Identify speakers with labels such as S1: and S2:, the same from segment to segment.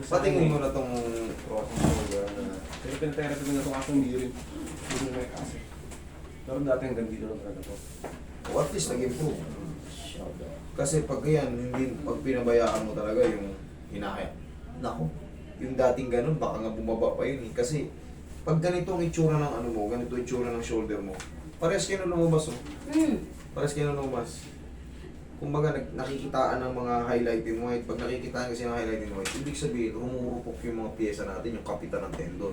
S1: ano sa
S2: Patingin mo na tong
S1: Frozen shoulder na. Pero pinatherapy ko na ito kaso hindi rin. Hindi rin may kasi. Pero dati hanggang dito lang talaga to.
S2: o at least nag-improve. Kasi pag yan, hindi, pag pinabayaan mo talaga yung hinahaya. Nako, yung dating ganun, baka nga bumaba pa yun eh. Kasi pag ganito ang itsura ng ano mo, ganito ang itsura ng shoulder mo, parehas kayo na lumabas oh.
S3: Hmm.
S2: Parehas kayo na lumabas. Kumbaga, nag, nakikitaan ng mga highlighting white. Pag nakikitaan kasi ng highlighting white, ibig sabihin, rumurupok yung mga pyesa natin, yung kapitan ng tendon.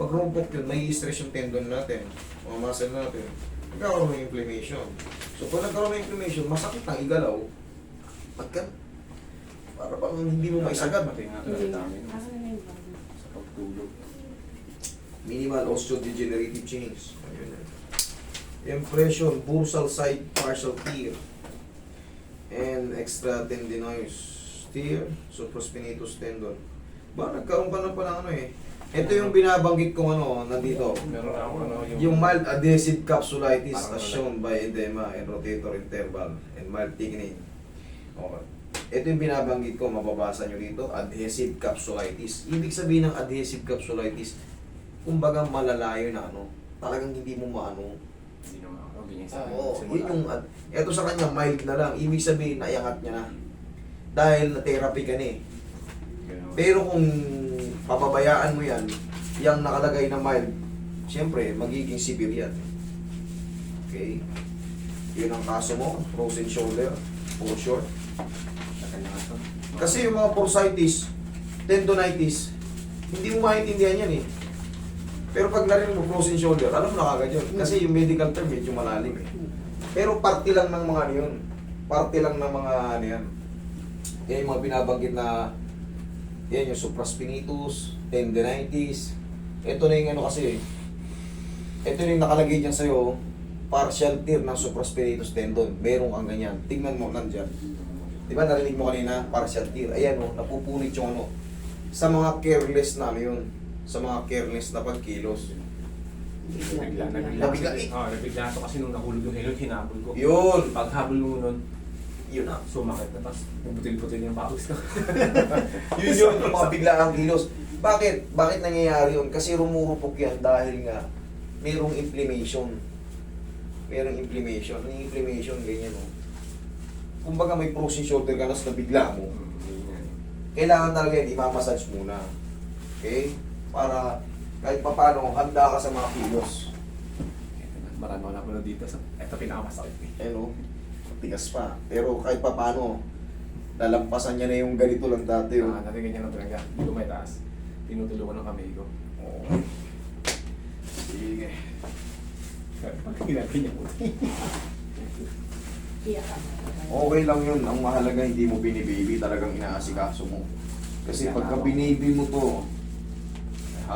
S2: Pag rumupok yun, may stress yung tendon natin, mga muscle natin. Nagkakaroon ng inflammation. So, pag nagkaroon ng inflammation, masakit ang igalaw. Pagka, para bang hindi mo maisagad.
S1: Sa pagtulog.
S2: Minimal osteodegenerative change. Ayun yan. Impression, bursal side partial tear. And extra tendinous tear, supraspinatus tendon. Ba, nagkaroon ka na pala ano eh. Ito yung binabanggit kong ano, nandito.
S1: Meron ako ano,
S2: Yung mild adhesive capsulitis as
S1: wala.
S2: shown by edema and rotator interval and mild thickening. Okay. Ito yung binabanggit ko, mababasa nyo dito, adhesive capsulitis. Ibig sabihin ng adhesive capsulitis, kumbaga malalayo na ano, talagang hindi mo maano.
S1: Hindi naman akin.
S2: Oo, yun yung, ad- eto sa kanya, mild na lang. Ibig sabihin, naiangat niya na. Dahil na-therapy ka na eh. Pero kung papabayaan mo yan, yung nakalagay na mild, siyempre, magiging severe yan. Okay? Yun ang kaso mo, frozen shoulder, for
S1: to.
S2: Kasi yung mga bursitis, tendonitis, hindi mo maintindihan yan eh. Pero pag narinig mo frozen shoulder, alam mo na kagad yun. Kasi yung medical term medyo malalim eh. Pero parte lang ng mga ano yun. Parte lang ng mga ano yan. Yan yung mga binabanggit na yan yung supraspinatus, tendinitis. Ito na yung ano kasi eh. Ito na yung nakalagay dyan sa'yo, partial tear ng supraspinatus tendon. Meron kang ganyan. Tingnan mo, nandyan. Di ba narinig mo kanina, partial tear. Ayan o, napupunit yung ano. Sa mga careless na ano yun. Sa mga careless na pagkilos.
S1: Nabigla, nabigla.
S2: Nabigla
S1: kasi-
S2: eh.
S1: Oo, nabigla to kasi nung nahulog yung helog, hinabol ko.
S2: Yun!
S1: Paghabol mo nun,
S2: Yun na.
S1: sumakit na, tapos butil-butil yung pawis ko.
S2: Yun yun, yung mga biglaang kilos. Bakit? Bakit nangyayari yun? Kasi rumurupok yan dahil nga merong inflammation. Merong inflammation. Ano yung inflammation? Ganyan o. Kumbaga may frozen shoulder ka na sa bigla mo.
S1: Yun yan.
S2: Kailangan talaga yan, imamassage muna. Okay? Para kahit papano, handa ka sa mga kilos.
S1: Ito na, Marami ako napanood dito. So, ito pinakamasakit eh.
S2: Ano? Tigas pa. Pero kahit papano, lalampasan niya na yung ganito lang dati. Oh.
S1: uh, natin ganyan lang talaga. Dito may taas. Tinutulungan ng kamay ko.
S2: Oo. Sige.
S1: Pag ginagin niya po.
S2: Okay lang yun. Ang mahalaga hindi mo binibaby, talagang inaasikaso mo. Kasi pagka binibaby mo to,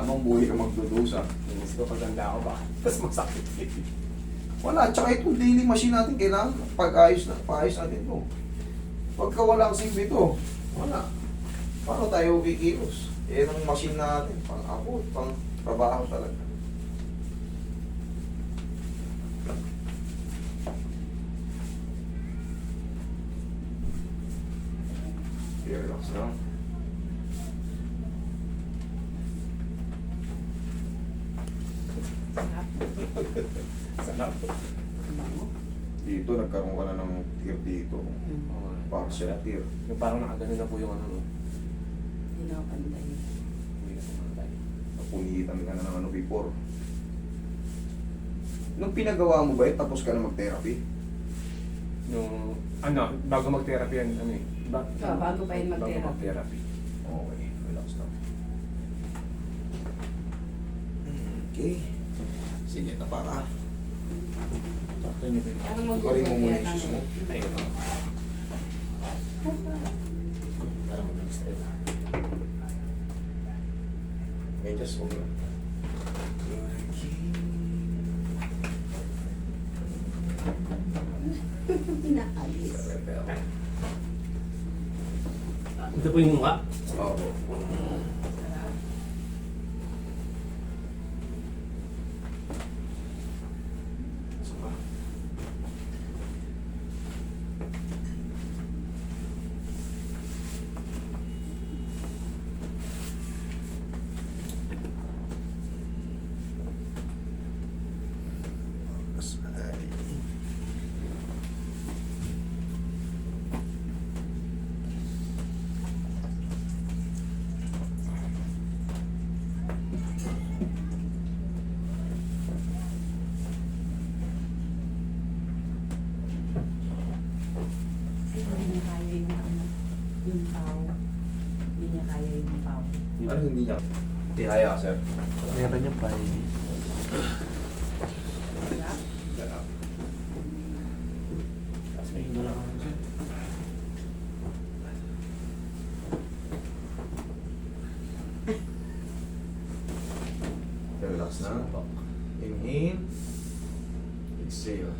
S2: habang buhay ka magdudusa.
S1: Inis ko ako ba? Tapos masakit.
S2: Wala, tsaka itong daily machine natin, kailangan pag-ayos na, paayos natin to. Pagka wala ang silbi to, wala. Paano tayo kikilos? Yan ang machine natin, pang ako, pang trabaho talaga. Okay, relax lang.
S1: Sarap.
S2: Dito, nagkaroon ka na ng tear dito.
S1: Oo.
S2: Partial tear.
S1: Yung parang nakagano na po yung ano. no?
S3: Hindi na ako panday.
S1: Hindi na pumatay.
S2: Napunitan ka na ng ano before. Nung pinagawa mo ba yun, tapos ka na mag-therapy?
S1: Nung, ano, bago mag-therapy yan, ano eh. Ba-
S3: Ah, bago pa yun mag-therapy.
S1: Bago mag-therapy.
S2: Okay, relax lang. Okay. Sige, tapara.
S1: Sakto
S3: Parang
S2: Tukarin mo muna yung sus mo.
S1: Ay, ito. Para mag-stress.
S2: Medyo huwag lang.
S3: Pinaalis.
S1: Ito po yung mukha.
S2: Oo.
S3: kaya yung tao.
S2: Ano hindi niya? Hindi kaya, sir.
S4: Meron niya pa eh.
S3: Diba?
S4: Tapos may hilo lang ako dyan.
S2: Relax na. Inhale. Exhale.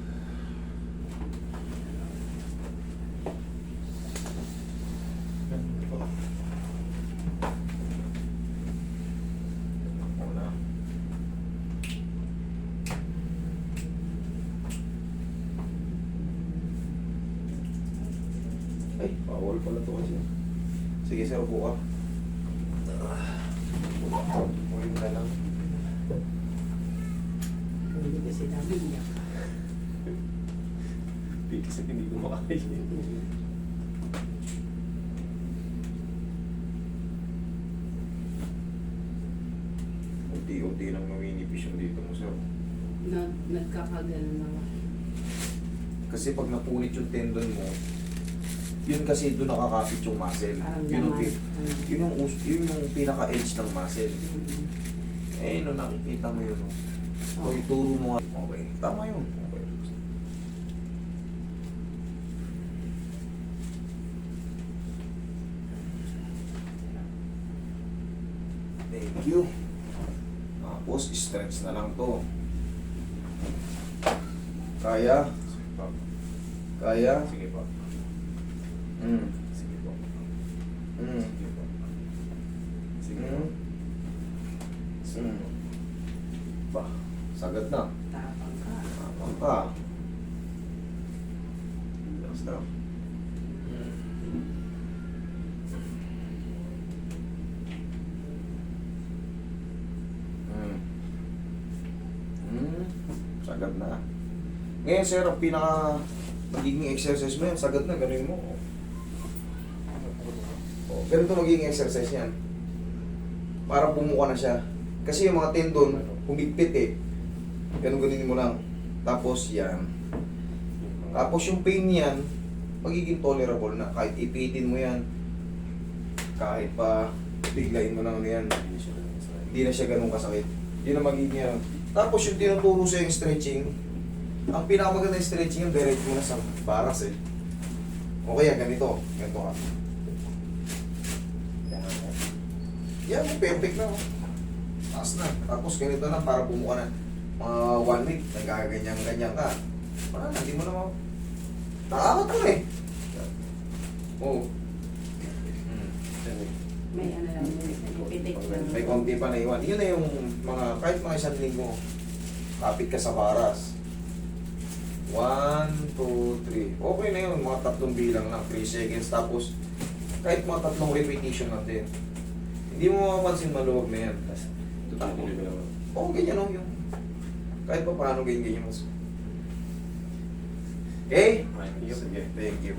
S2: Ay, bawal pala to kasi. Sige, sir, upo ka. Uwi na lang.
S3: Hindi kasi namin niya.
S1: Hindi kasi hindi ko makakaya.
S2: Unti-unti lang nawinipis yung dito mo, sir.
S3: Nag, nagkakaganon naman.
S2: Kasi pag napunit yung tendon mo, yun kasi doon nakakapit yung muscle. Yun yung, pi- yun yung, us- yun yung pinaka-edge ng muscle.
S3: Mm.
S2: Eh, no, nakikita mo yun. Oh.
S3: Oh.
S2: ituro mo nga. Okay. Tama yun. Okay. Thank you. Tapos, stretch na lang to. Kaya?
S1: Sige.
S2: Kaya?
S1: Sige po.
S2: Mm.
S1: Sige po.
S2: Mm.
S1: Sige po. Sige po.
S2: Mm.
S1: Sige po.
S2: Ba, sagad na.
S3: Tapang ka.
S2: Tapang ka. Relax na. Hmm. Hmm. Sagad na. Ngayon, sir, ang pinaka magiging exercise mo yan, sagad na, gano'n mo. Oh, ganito magiging exercise yan. Para bumuka na siya. Kasi yung mga tendon, humigpit eh. Ganun ganin mo lang. Tapos yan. Tapos yung pain niyan, magiging tolerable na. Kahit ipitin mo yan. Kahit pa biglayin mo lang ano yan.
S1: Hindi
S2: Hindi na siya ganun kasakit. Yun ang magiging yan. Tapos yung tinuturo sa yung stretching, ang pinakamaganda yung stretching yung direct mo na sa baras eh. O kaya ganito, ganito ka. Yan, perfect na. oh. Taas na. Tapos ganito na para bumuka na. Mga one week, nagkaganyan-ganyan ka. Wala na, hindi mo na ma... Nakakat mo eh. Oo. Hmm.
S3: May ano lang,
S2: may konti pa na iwan. Yun na yung mga, kahit mga isang linggo, kapit ka sa baras. One, two, three. Okay na yun, mga tatlong bilang lang, 3 seconds. Tapos, kahit mga tatlong repetition natin. Hindi mo mapapansin maluwag na yan.
S1: Tapos, tutuloy ko naman.
S2: Oo, oh, ganyan o yung... Kahit pa paano ganyan ganyan mas... Okay?
S1: Okay,
S2: Sige, thank you.